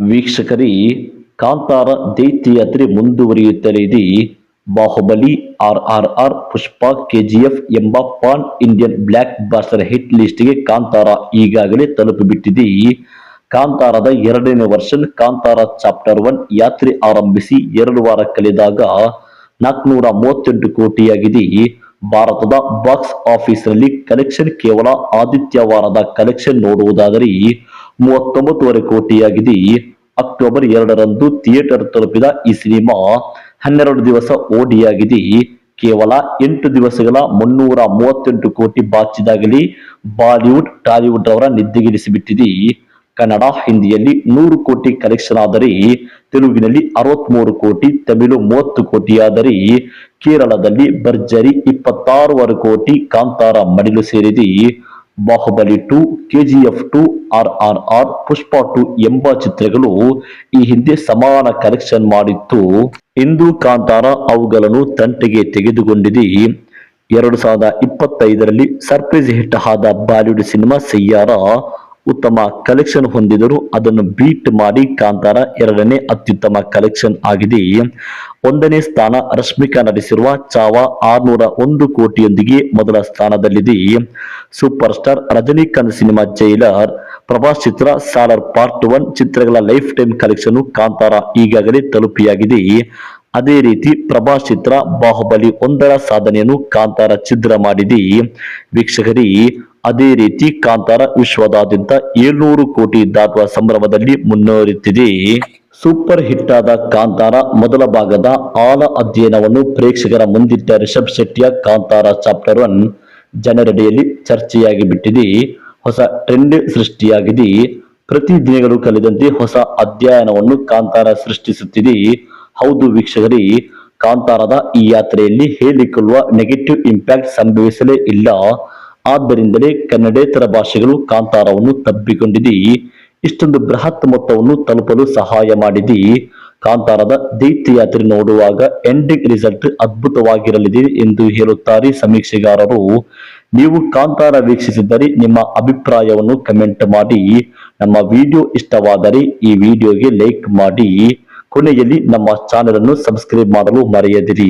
ವೀಕ್ಷಕರೇ, ಕಾಂತಾರ ದೈತ್ಯಯಾತ್ರೆ ಮುಂದುವರಿಯುತ್ತಲೇ ಇದೆ. Baahubali R R R Pushpa, KGF ಎಂಬ pan Indian blockbuster hit ಲಿಸ್ಟ್ಗೆ ಕಾಂತಾರ ಈಗಾಗಲೇ ತಲುಪಿಬಿಟ್ಟಿದೆ ಕಾಂತಾರದ ಎರಡನೇ ವರ್ಷನ್ ಕಾಂತಾರ ಚಾಪ್ಟರ್ ಒನ್ ಯಾತ್ರೆ ಆರಂಭಿಸಿ ಎರಡು ವಾರ ಕಳೆದಾಗ ನಾಲ್ಕುನೂರ ಮೂವತ್ತೆಂಟು ಕೋಟಿಯಾಗಿದೆ. ಭಾರತದ ಬಾಕ್ಸ್ ಆಫೀಸ್ನಲ್ಲಿ ಕಲೆಕ್ಷನ್ ಕೇವಲ ಆದಿತ್ಯವಾರದ ಕಲೆಕ್ಷನ್ ನೋಡುವುದಾದರೆ ಮೂವತ್ತೊಂಬತ್ತುವರೆ ಕೋಟಿಯಾಗಿದೆ. ಅಕ್ಟೋಬರ್ ಎರಡರಂದು ಥಿಯೇಟರ್ ತಲುಪಿದ ಈ ಸಿನಿಮಾ ಹನ್ನೆರಡು ದಿವಸ ಓಡಿಯಾಗಿದೆ. ಕೇವಲ ಎಂಟು ದಿವಸಗಳ ಮುನ್ನೂರ ಮೂವತ್ತೆಂಟು ಕೋಟಿ ಬಾಚಿದಾಗಲಿ ಬಾಲಿವುಡ್, ಟಾಲಿವುಡ್ ಅವರ ನಿದ್ದೆಗಿರಿಸಿಬಿಟ್ಟಿದೆ ಕನ್ನಡ, ಹಿಂದಿಯಲ್ಲಿ ನೂರು ಕೋಟಿ ಕಲೆಕ್ಷನ್ ಆದರೆ, ತೆಲುಗಿನಲ್ಲಿ ಅರವತ್ಮೂರು ಕೋಟಿ, ತಮಿಳು ಮೂವತ್ತು ಕೋಟಿಯಾದರೆ ಕೇರಳದಲ್ಲಿ ಭರ್ಜರಿ ಇಪ್ಪತ್ತಾರೂವರೆ ಕೋಟಿ, ಕಾಂತಾರ ಮಡಿಲು ಸೇರಿದೆ. Baahubali two, KGF two R R R Pushpa two ಎಂಬ ಚಿತ್ರಗಳು ಈ ಹಿಂದೆ ಸಮಾನ ಕಲೆಕ್ಷನ್ ಮಾಡಿತ್ತು ಇಂದು ಕಾಂತಾರ ಅವುಗಳನ್ನು ತಂಟೆಗೆ ತೆಗೆದುಕೊಂಡಿದೆ. ಎರಡು ಸಾವಿರದ ಇಪ್ಪತ್ತೈದರಲ್ಲಿ ಸರ್ಪ್ರೈಸ್ ಹಿಟ್ ಆದ ಬಾಲಿವುಡ್ ಸಿನಿಮಾ ಸಯ್ಯಾರ ಉತ್ತಮ ಕಲೆಕ್ಷನ್ ಹೊಂದಿದರು ಅದನ್ನು ಬೀಟ್ ಮಾಡಿ ಕಾಂತಾರ ಎರಡನೇ ಅತ್ಯುತ್ತಮ ಕಲೆಕ್ಷನ್ ಆಗಿದೆ. ಒಂದನೇ ಸ್ಥಾನ ರಶ್ಮಿಕಾ ನಟಿಸಿರುವ ಚಾವಾ ಆರ್ನೂರ ಒಂದು ಕೋಟಿಯೊಂದಿಗೆ ಮೊದಲ ಸ್ಥಾನದಲ್ಲಿದೆ. Super star Rajinikanth cinema Jailer Prabhas ಚಿತ್ರ ಸಾಲರ್ ಪಾರ್ಟ್ ಒನ್ ಚಿತ್ರಗಳ ಲೈಫ್ ಟೈಮ್ ಕಲೆಕ್ಷನ್ ಕಾಂತಾರ ಈಗಾಗಲೇ ತಲುಪಿಯಾಗಿದೆ. ಅದೇ ರೀತಿ ಪ್ರಭಾಸ್ ಚಿತ್ರ ಬಾಹುಬಲಿ ಒಂದರ ಸಾಧನೆಯನ್ನು ಕಾಂತಾರ ಛಿದ್ರ ಮಾಡಿದೆ. ವೀಕ್ಷಕರಿ, ಅದೇ ರೀತಿ ಕಾಂತಾರ ವಿಶ್ವದಾದ್ಯಂತ ಏಳ್ನೂರು ಕೋಟಿ ದಾಟುವ ಸಂಭ್ರಮದಲ್ಲಿ ಮುನ್ನೋರುತ್ತಿದೆ. ಸೂಪರ್ ಹಿಟ್ ಆದ ಕಾಂತಾರ ಮೊದಲ ಭಾಗದ ಆಳ ಅಧ್ಯಯನವನ್ನು ಪ್ರೇಕ್ಷಕರ ಮುಂದಿಟ್ಟ ರಿಷಬ್ ಶೆಟ್ಟಿಯ ಕಾಂತಾರ ಚಾಪ್ಟರ್ ಒನ್ ಜನರೆಡೆಯಲ್ಲಿ ಚರ್ಚೆಯಾಗಿ ಬಿಟ್ಟಿದೆ. ಹೊಸ ಟ್ರೆಂಡ್ ಸೃಷ್ಟಿಯಾಗಿದೆ. ಪ್ರತಿ ದಿನಗಳು ಕಲಿದಂತೆ ಹೊಸ ಅಧ್ಯಯನವನ್ನು ಕಾಂತಾರ ಸೃಷ್ಟಿಸುತ್ತಿದೆ. ಹೌದು ವೀಕ್ಷಕರೇ ಕಾಂತಾರದ ಈ ಯಾತ್ರೆಯಲ್ಲಿ ಹೇಳಿಕೊಳ್ಳುವ ನೆಗೆಟಿವ್ ಇಂಪ್ಯಾಕ್ಟ್ ಸಂಭವಿಸಲೇ ಇಲ್ಲ. ಆದ್ದರಿಂದಲೇ ಕನ್ನಡೇತರ ಭಾಷೆಗಳು ಕಾಂತಾರವನ್ನು ತಬ್ಬಿಕೊಂಡಿದೆ. ಇಷ್ಟೊಂದು ಬೃಹತ್ ಮೊತ್ತವನ್ನು ತಲುಪಲು ಸಹಾಯ ಮಾಡಿದೆ. ಕಾಂತಾರದ ದೈತ್ಯ ಯಾತ್ರೆ ನೋಡುವಾಗ ಎಂಡಿಂಗ್ ರಿಸಲ್ಟ್ ಅದ್ಭುತವಾಗಿರಲಿದೆ ಎಂದು ಹೇಳುತ್ತಾರೆ ಸಮೀಕ್ಷೆಗಾರರು. ನೀವು ಕಾಂತಾರ ವೀಕ್ಷಿಸಿದರೆ ನಿಮ್ಮ ಅಭಿಪ್ರಾಯವನ್ನು ಕಮೆಂಟ್ ಮಾಡಿ. ನಮ್ಮ ವಿಡಿಯೋ ಇಷ್ಟವಾದರೆ ಈ ವಿಡಿಯೋಗೆ ಲೈಕ್ ಮಾಡಿ. ಕೊನೆಯಲ್ಲಿ ನಮ್ಮ ಚಾನೆಲ್ ಅನ್ನು ಸಬ್ಸ್ಕ್ರೈಬ್ ಮಾಡಲು ಮರೆಯದಿರಿ.